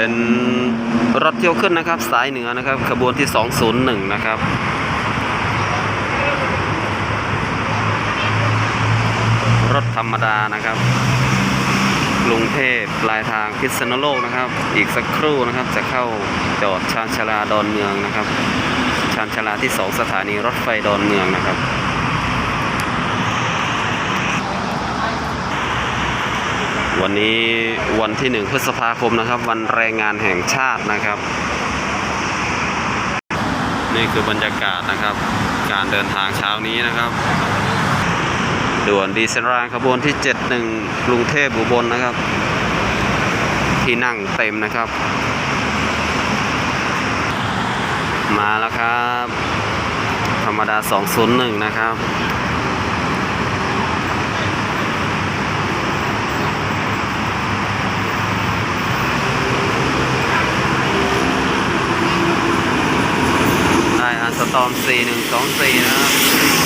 เป็นรถเที่ยวขึ้นนะครับ สายเหนือนะครับ ขบวนที่ 201 นะครับรถธรรมดานะครับ กรุงเทพปลายทางพิษณุโลกนะครับ อีกสักครู่นะครับจะเข้าจอดชานชาลาดอนเมืองนะครับ ชานชาลาที่ 2 สถานีรถไฟดอนเมืองนะครับ วันนี้วันที่1พฤษภาคมนะครับ วันแรงงานแห่งชาตินะครับ นี่คือบรรยากาศนะครับ การเดินทางเช้านี้นะครับด่วนดีเซลรางขบวนที่ 71 กรุงเทพอุบลนะครับ ที่นั่งเต็มนะครับ มาแล้วครับ ธรรมดา 201 นะครับ อาสตอม4124 นะครับ